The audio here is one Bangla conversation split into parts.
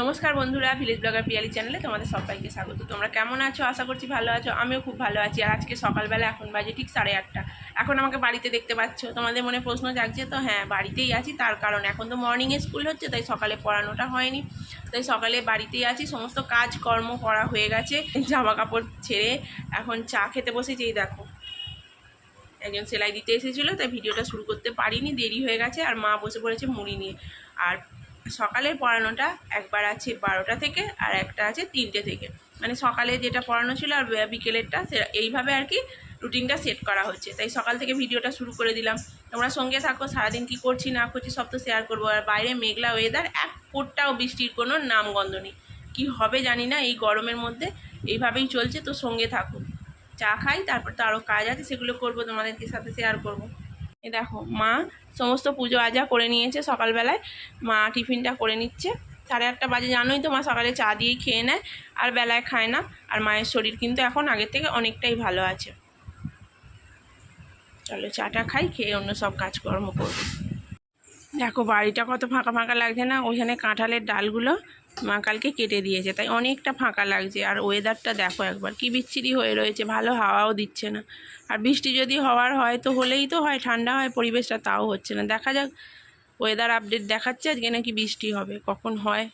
নমস্কার বন্ধুরা ভিলেজ ব্লগার পিয়ালি চ্যানেলে তোমাদের সবাইকে স্বাগত। তোমরা কেমন আছো? আশা করছি ভালো আছো। আমিও খুব ভালো আছি। আর আজকে সকালবেলা এখন বাজে ঠিক সাড়ে আটটা। এখন আমাকে বাড়িতে দেখতে পাচ্ছ? তোমাদের মনে প্রশ্ন জাগছে, তো হ্যাঁ বাড়িতেই আছি। তার কারণ এখন তো মর্নিংয়ে স্কুল হচ্ছে, তাই সকালে পড়ানোটা হয়নি। তাই সকালে বাড়িতেই আছি। সমস্ত কাজ কর্ম করা হয়ে গেছে। জামা কাপড় ছেড়ে এখন চা খেতে বসেছি। দেখো, একজন সেলাই দিতে এসেছিল, তাই ভিডিওটা শুরু করতে পারিনি। দেরি হয়ে গেছে। আর মা বসে পড়েছে মুড়ি নিয়ে। আর সকালের পড়ানোটা একবার আছে বারোটা থেকে আর একটা আছে তিনটে থেকে। মানে সকালে যেটা পড়ানো ছিল আর বিকেলেরটা এইভাবে আর কি রুটিনটা সেট করা হচ্ছে। তাই সকাল থেকে ভিডিওটা শুরু করে দিলাম। তোমরা সঙ্গে থাকো, সারাদিন কি করছি না করছি সব তো শেয়ার করব। আর বাইরে মেঘলা ওয়েদার এক ফোটটাও বৃষ্টির কোনো নামগন্ধ নেই। কী হবে জানি না, এই গরমের মধ্যে এইভাবেই চলছে। তো সঙ্গে থাকো। চা খাই, তারপর তো আরও কাজ আছে, সেগুলো করব, তোমাদেরকে সাথে শেয়ার করব। এ দেখো, মা সমস্ত পুজো আজা করে নিয়েছে সকালবেলায়। মা টিফিনটা করে নিচ্ছে। সাড়ে আটটা বাজে, জানোই তো মা সকালে চা দিয়েই খেয়ে নেয়, আর বেলায় খায় না। আর মায়ের শরীর কিন্তু এখন আগের থেকে অনেকটাই ভালো আছে। চলো চাটা খাই, খেয়ে অন্য সব কাজকর্ম করব। দেখো, বাড়িটা কত ফাঁকা ফাঁকা লাগছে না? ওইখানে কাঁঠালের ডালগুলো মা কালকে কেটে দিয়েছে, তাই অনেকটা ফাঁকা লাগছে। আর ওয়েদারটা দেখো একবার, কি বিচ্ছিরি হয়ে রয়েছে, ভালো হাওয়াও দিচ্ছে না। আর বৃষ্টি যদি হওয়ার হয়, তো হলেই তো হয়, ঠান্ডা হয়, পরিবেশটা তাও হচ্ছে না। দেখা যাক ওয়েদার আপডেট দেখাচ্ছে আজকে নাকি বৃষ্টি হবে, কখন হয়।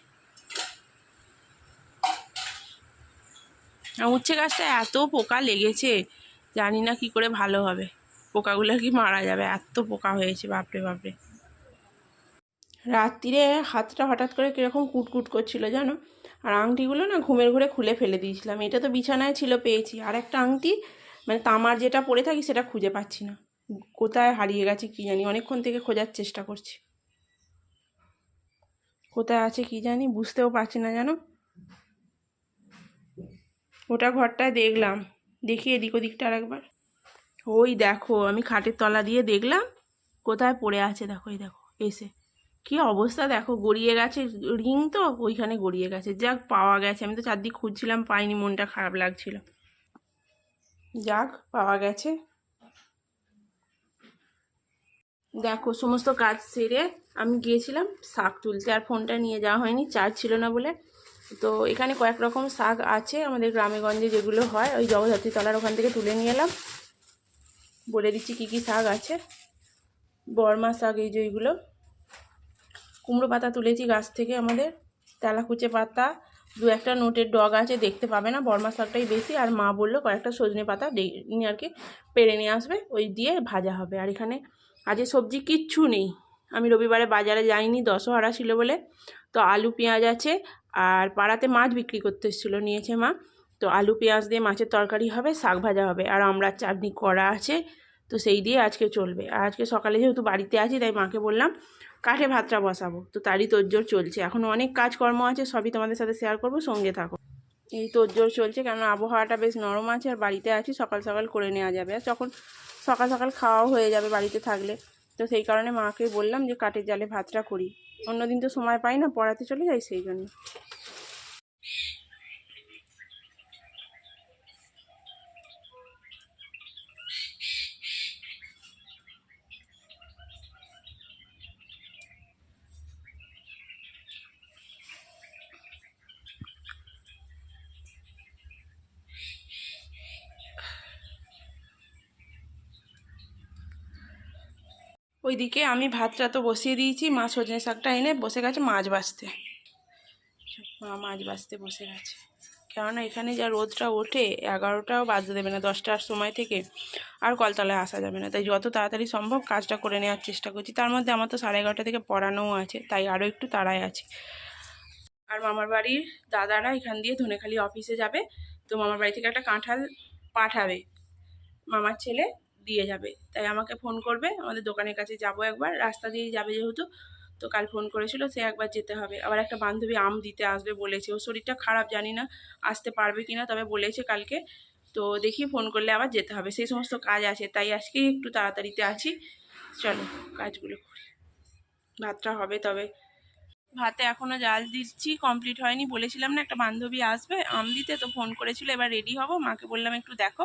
উচ্ছে গাছটা এত পোকা লেগেছে, জানি না কি করে ভালো হবে। পোকাগুলো কি মারা যাবে, এত পোকা হয়েছে, বাপরে বাপরে। রাত্রিরে হাতটা হঠাৎ করে কীরকম কুটকুট করছিল জানো? আর আংটিগুলো না ঘুমের ঘুরে খুলে ফেলে দিয়েছিলাম। এটা তো বিছানায় ছিল, পেয়েছি। আর একটা আংটি মানে তামার যেটা পরে থাকি সেটা খুঁজে পাচ্ছি না। কোথায় হারিয়ে গেছে কি জানি, অনেকক্ষণ থেকে খোঁজার চেষ্টা করছি। কোথায় আছে কি জানি, বুঝতেও পারছি না জানো? ওটা ঘরটায় দেখলাম। দেখি এদিক ওদিকটা আর একবার ওই দেখো, আমি খাটের তলা দিয়ে দেখলাম, কোথায় পড়ে আছে। দেখো, এই দেখো, এসে। কি অবস্থা? দেখো, গড়িয়ে গেছে। রিং তো ওইখানে গড়িয়ে গেছে। যাক, পাওয়া গেছে। আমি তো চারদিক খুঁজছিলাম, পাইনি, মনটা খারাপ লাগছিল। যাক, পাওয়া গেছে। দেখো, সমস্ত কাজ সেরে আমি গিয়েছিলাম শাক তুলতে। আর ফোনটা নিয়ে যাওয়া হয়নি, চার্জ ছিল না বলে। তো এখানে কয়েক রকম শাক আছে আমাদের গ্রামে গঞ্জে যেগুলো হয়, ওই জগদ্ধাত্রী তলার ওখান থেকে তুলে নিয়ে এলাম। বলে দিচ্ছি কী কী শাক আছে। বর্মা শাক, এই যে এইগুলো কুমড়ো পাতা তুলেছি গাছ থেকে আমাদের, তেলাকুচে পাতা, দু একটা নোটের ডগ আছে, দেখতে পাবে না, বর্মা শাকটাই বেশি, আর মা বলল কয়েকটা সজনে পাতা নিয়ে আর কি পেরে নিয়ে আসবে, ওই দিয়ে ভাজা হবে, আর এখানে আজকে সবজি কিচ্ছু নেই, আমি রবিবারে বাজারে যাইনি, দশহরা ছিল বলে, তো আলু পেঁয়াজ আছে, আর পাড়াতে মাছ বিক্রি করতে এসেছিল, নিয়েছে মা, তো আলু পেঁয়াজ দিয়ে মাছের তরকারি হবে, শাক ভাজা হবে, আর আমরা চাটনি করা আছে তো সেই দিয়ে আজকে চলবে। আর আজকে সকালে যেহেতু বাড়িতে আছি, তাই মাকে বললাম কাঠে ভাতটা বসাবো। তো তারই তোড়জোড় চলছে। এখনও অনেক কাজকর্ম আছে, সবই তোমাদের সাথে শেয়ার করব, সঙ্গে থাকো। এই তোড়জোড় চলছে কেন আবহাওয়াটা বেশ নরম আছে, আর বাড়িতে আছি, সকাল সকাল করে নেওয়া যাবে। আর যখন সকাল সকাল খাওয়াও হয়ে যাবে বাড়িতে থাকলে, তো সেই কারণে মাকে বললাম যে কাঠের জালে ভাতটা করি। অন্যদিন তো সময় পাই না, পড়াতে চলে যাই সেই জন্য। ওইদিকে আমি ভাতটা তো বসিয়ে দিয়েছি, মা সজনে শাকটা এনে বসে গেছে মাছ বাছতে মা মাছ বাছতে বসে গেছে। কেননা এখানে যা রোদটা ওঠে, এগারোটাও বাজতে দেবে না, দশটার সময় থেকে আর কলতলায় আসা যাবে না। তাই যত তাড়াতাড়ি সম্ভব কাজটা করে নেওয়ার চেষ্টা করছি। তার মধ্যে আমার তো সাড়ে এগারোটা থেকে পড়ানোও আছে, তাই আরও একটু তাড়ায় আছে। আর মামার বাড়ির দাদারা এখান দিয়ে ধনেখালি অফিসে যাবে। তো মামার বাড়ি থেকে একটা কাঁঠাল পাঠাবে। মামার ছেলে দিয়ে যাবে। তাই আমাকে ফোন করবে, আমাদের দোকানের কাছে যাব একবার, রাস্তা দিয়েই যাবে যেহেতু, তো কাল ফোন করেছিল, সে একবার যেতে হবে। আবার একটা বান্ধবী আম দিতে আসবে বলেছে, ওর শরীরটা খারাপ জানি না, আসতে পারবে কি না তবে বলেছে কালকে। তো দেখি ফোন করলে আবার যেতে হবে, সেই সমস্ত কাজ আছে, তাই আজকে একটু তাড়াতাড়িতে আছি। চলো, কাজগুলো করি। ভাতটা হবে তবে। ভাতে এখনও জাল দিচ্ছি কমপ্লিট হয়নি, বলেছিলাম না একটা বান্ধবী আসবে, আম দিতে, তো ফোন করেছিল, এবার রেডি হব, মাকে বললাম একটু দেখো।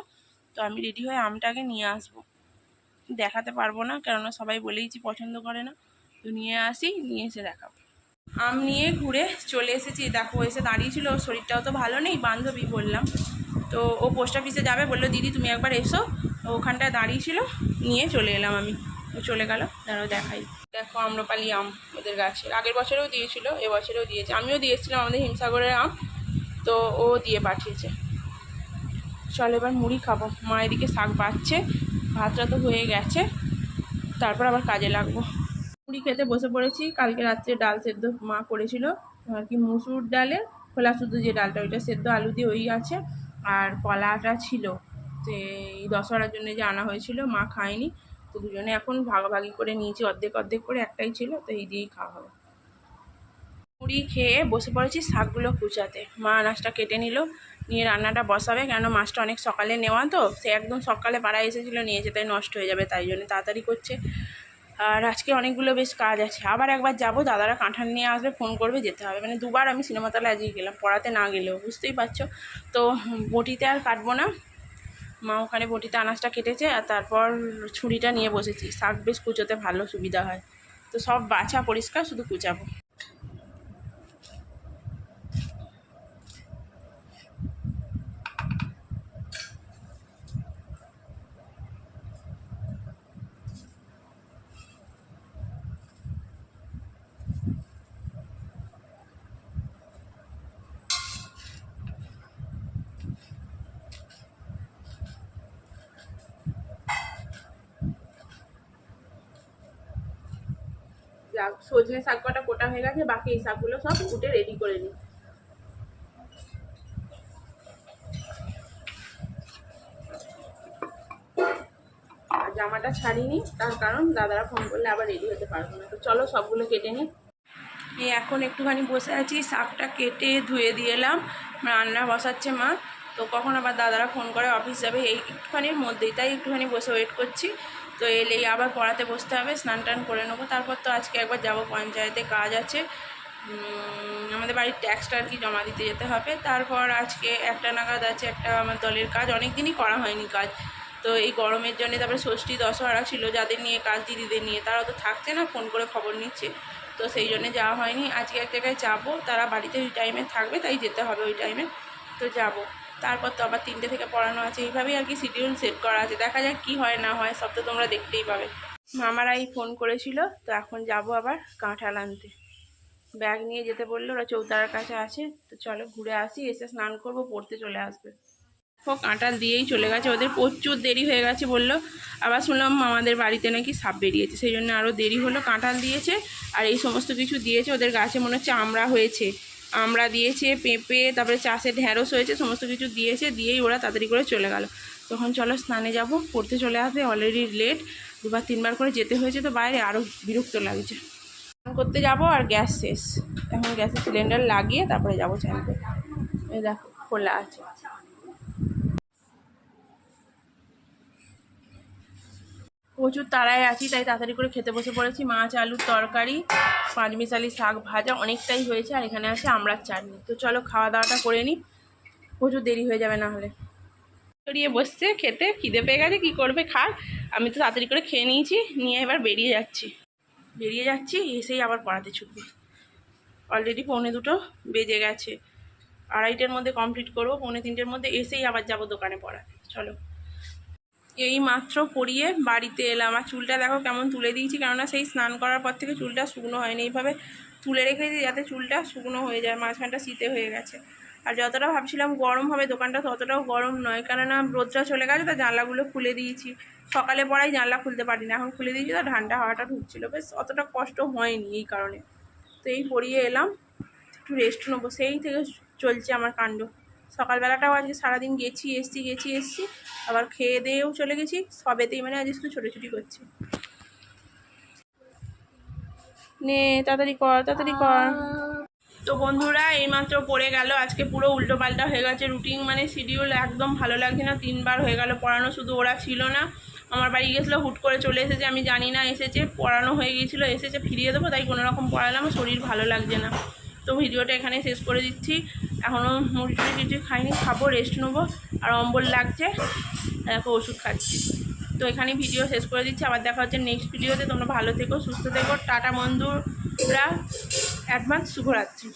তো আমি রেডি হয়ে আমটাকে নিয়ে আসব। দেখাতে পারব না, কেননা সবাই বলেইছি পছন্দ করে না। তো নিয়ে আসি, নিয়ে এসে দেখাবো। আম নিয়ে ঘুরে চলে এসেছি। দেখো, এসে দাঁড়িয়েছিল ওর শরীরটাও তো ভালো নেই, বান্ধবী বললাম। তো ও পোস্ট অফিসে যাবে, বলল, দিদি, তুমি একবার এসো। ওখানটায় দাঁড়িয়েছিল, নিয়ে চলে এলাম আমি। ও চলে গেল, দাঁড়াও, দেখাই। দেখো, আম্রপালি আম ওদের গাছের। আগের বছরেও দিয়েছিল এবছরেও দিয়েছে। আমিও দিয়েছিলাম আমাদের হিমসাগরের আম, তো ও দিয়ে পাঠিয়েছে। চল এবার মুড়ি খাব। মা এদিকে শাক বাচ্ছে ভাতটা তো হয়ে গেছে, তারপর আবার কাজে লাগবো। মুড়ি খেতে বসে পড়েছি, কালকে রাত্রে ডাল সেদ্ধ মা করেছিল আর কি মুসুর ডালের, খোলা শুধু যে ডালটা, ওইটা সেদ্ধ আলু দিয়ে ওই আছে, আর কলাটা ছিল, তো এই দশহরার জন্য যে আনা হয়েছিল, মা খায়নি, তো দুজনে এখন ভাগাভাগি করে নিয়েছি, অর্ধেক অর্ধেক করে একটাই ছিল, তো এই দিয়েই খাওয়া হবে। মুড়ি খেয়ে বসে পড়েছি শাকগুলো কুচাতে। মা আনাজটা কেটে নিল নিয়ে রান্নাটা বসাবে কেন মাছটা অনেক সকালে নেওয়া তো, সে একদম সকালে পাড়ায় এসেছিল নিয়েছে তাই নষ্ট হয়ে যাবে, তাই জন্য তাড়াতাড়ি করছে। আর আজকে অনেকগুলো বেশ কাজ আছে, আবার একবার যাব, দাদারা কাঁঠাল নিয়ে আসবে, ফোন করবে, যেতে হবে। মানে দুবার আমি সিনেমাতলা আজকে গেলাম, পড়াতে না গেলেও, বুঝতেই পারছ? তো বটিতে আর কাটবো না, মা ওখানে বটিতে আনাজটা কেটেছে, আর তারপর ছুরিটা নিয়ে বসেছি, শাক বেশ কুচোতে ভালো সুবিধা হয়। তো সব বাছা পরিষ্কার, শুধু কুচাবো। যাক সজনে শাক কটা কোটা হয়ে গেছে, বাকি এই শাকগুলো সব কুটে রেডি করে নিই। জামাটা ছাড়িনি তার কারণ দাদারা ফোন করলে আবার রেডি হতে পারব না। তো চলো সবগুলো কেটে নিই। এই এখন একটুখানি বসে আছি, শাকটা কেটে ধুয়ে দিয়ে এলাম, রান্না বসাচ্ছে মা। তো কখন আবার দাদারা ফোন করে অফিস যাবে, এই একটুখানির মধ্যেই, তাই একটুখানি বসে ওয়েট করছি। তো এলেই আবার পড়াতে বসতে হবে, স্নান টান করে নেব। তারপর তো আজকে একবার যাব, পঞ্চায়েতে কাজ আছে। আমাদের বাড়ির ট্যাক্সটা আর কি জমা দিতে যেতে হবে। তারপর আজকে একটা নাগাদ আছে, একটা আমার দলের কাজ অনেক দিনই করা হয়নি কাজ। তো এই গরমের জন্য তারপরে ষষ্ঠী, দশহরা ছিল, যাদের নিয়ে কাজ দিদিদের নিয়ে তারা তো থাকছে না, ফোন করে খবর নিচ্ছে। তো সেই জন্য যাওয়া হয়নি। আজকে এক জায়গায় যাব, তারা বাড়িতে ওই টাইমে থাকবে, তাই যেতে হবে ওই টাইমে তো যাব। তারপর তো আবার তিনটে থেকে পড়ানো আছে। এইভাবেই আর কি শিডিউল সেট করা আছে। দেখা যাক কি হয়, না হয়, সব তো তোমরা দেখতেই পাবে। মামারাই ফোন করেছিল, তো এখন যাব আবার কাঁঠাল আনতে। ব্যাগ নিয়ে যেতে বলল, ওরা চৌতারার কাছে আছে। তো চলো ঘুরে আসি, এসে স্নান করব, পড়তে চলে আসবে। ও কাঁঠাল দিয়েই চলে গেছে, ওদের প্রচুর দেরি হয়ে গেছে বলল। আবার শুনলাম আমাদের বাড়িতে নাকি সাপ বেরিয়েছে, সেই জন্য আরও দেরি হলো। কাঁঠাল দিয়েছে, আর এই সমস্ত কিছু দিয়েছে, ওদের গাছে মনে হচ্ছে আমড়া হয়েছে। আমড়া দিয়েছে, পেঁপে, তারপরে চাষে ঢ্যাঁড়স হয়েছে, সমস্ত কিছু দিয়েছে, দিয়েই ওরা তাড়াতাড়ি করে চলে গেল। তখন চলো স্নানে যাব, পড়তে চলে আসবে অলরেডি লেট দুবার তিনবার করে যেতে হয়েছে তো বাইরে আরও বিরক্ত লাগছে। স্নান করতে যাব আর গ্যাস শেষ। এখন গ্যাসের সিলিন্ডার লাগিয়ে তারপরে যাব করতে এই দেখো, খোলা আছে। প্রচুর তাড়ায় আছি, তাই তাড়াতাড়ি করে খেতে বসে পড়েছি। মাছ আলুর তরকারি পাঁচমিশালি শাক ভাজা অনেকটাই হয়েছে, আর এখানে আছে আমড়ার চাটনি। তো চলো খাওয়া দাওয়াটা করে নিই প্রচুর দেরি হয়ে যাবে না হলে। ছড়িয়ে বসছে খেতে, খিদে পেয়ে গেছে, কী করবে খাক। আমি তো তাড়াতাড়ি করে খেয়ে নিয়েছি, নিয়ে এবার বেরিয়ে যাচ্ছি। বেরিয়ে যাচ্ছি, এসেই আবার পড়াতে ছুটবে। অলরেডি পৌনে দুটো বেজে গেছে। আড়াইটের মধ্যে কমপ্লিট করব, পৌনে তিনটের মধ্যে এসেই আবার যাব দোকানে পড়াতে। চলো। এই মাত্র পরিয়ে বাড়িতে এলাম। আর চুলটা দেখো কেমন তুলে দিয়েছি, কেননা সেই স্নান করার পর থেকে চুলটা শুকনো হয়নি। এইভাবে তুলে রেখেছি যাতে চুলটা শুকনো হয়ে যায়, মাঝখানটা শীতে হয়ে গেছে। আর যতটা ভাবছিলাম গরম হবে, দোকানটা ততটাও গরম নয়। কেননা রোদটা চলে গেছে, তা জানলাগুলো খুলে দিয়েছি। সকালে পড়াই জানলা খুলতে পারি না এখন খুলে দিয়েছি, তো ঠান্ডা হাওয়াটা ঢুকছিল। বেশ, অতটা কষ্ট হয়নি এই কারণে। তো এই পরিয়ে এলাম, একটু রেস্ট নেব। সেই থেকে চলছে আমার কাণ্ড। সকালবেলাটাও আজকে সারাদিন গেছি, এসছি গেছি, এসছি। আবার খেয়ে দিয়েও চলে গেছি। সবেতেই মানে আজকে শুধু ছোটাছুটি করছি। নে, তাড়াতাড়ি কর তাড়াতাড়ি কর। তো বন্ধুরা, এইমাত্র পড়ে গেল। আজকে পুরো উল্টো পাল্টা হয়ে গেছে রুটিন মানে শিডিউল একদম ভালো লাগছে না। তিনবার হয়ে গেল পড়ানো, শুধু ওরা ছিল না। আমার বাড়ি গেছিল, হুট করে চলে এসেছে। আমি জানি না, এসেছে, পড়ানো হয়ে গিয়েছিল এসেছে, ফিরিয়ে দেবো, তাই কোনো রকম পড়ালাম, শরীর ভালো লাগছে না। তো ভিডিওটা এখানে শেষ করে দিচ্ছি। এখনও মুড়ি কিছু খাইনি, খাব রেস্ট নেব। আর অম্বল লাগছে দেখো ওষুধ খাচ্ছি। তো এখানে ভিডিও শেষ করে দিচ্ছি, আবার দেখা হচ্ছে নেক্সট ভিডিওতে তোমরা ভালো থেকো, সুস্থ থেকো। টাটা বন্ধুরা অ্যাডভান্স শুভরাত্রি।